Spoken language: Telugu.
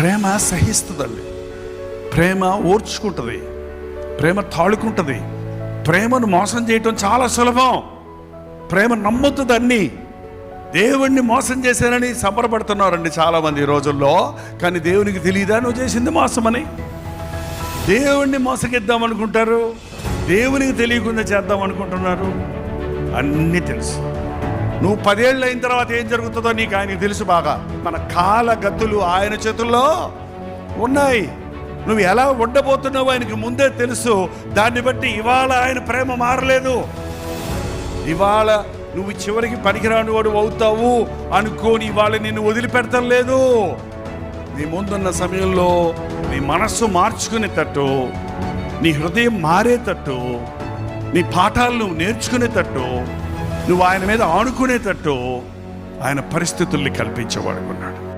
ప్రేమ సహిస్తుందండి. ప్రేమ ఓర్చుకుంటుంది. ప్రేమ తాళుకుంటుంది. ప్రేమను మోసం చేయటం చాలా సులభం. ప్రేమ నమ్ముతుంది అన్ని దేవుణ్ణి మోసం చేశానని సంబరపడుతున్నారండి చాలామంది రోజుల్లో. కానీ దేవునికి తెలియదా నువ్వు చేసింది మోసమని. దేవుణ్ణి మోసగిద్దాం అనుకుంటారు దేవునికి తెలియకుండా చేద్దాం అనుకుంటున్నారు అన్నీ తెలుసు. నువ్వు పదేళ్ళు అయిన తర్వాత ఏం జరుగుతుందో నీకు ఆయనకు తెలుసు బాగా. మన కాల గతులు ఆయన చేతుల్లో ఉన్నాయి. నువ్వు ఎలా ఉండబోతున్నావు ఆయనకి ముందే తెలుసు. దాన్ని బట్టి ఇవాళ ఆయన ప్రేమ మారలేదు. ఇవాళ నువ్వు చివరికి పనికిరాని వాడు అవుతావు అనుకోని ఇవాళ నిన్ను వదిలిపెడతాం లేదు. నీ ముందున్న సమయంలో నీ మనస్సు మార్చుకునేటట్టు నీ హృదయం మారేటట్టు నీ పాఠాలు నువ్వు నేర్చుకునేటట్టు నువ్వు ఆయన మీద ఆనుకునేటట్టు ఆయన పరిస్థితుల్ని కల్పించబడుకున్నాడు.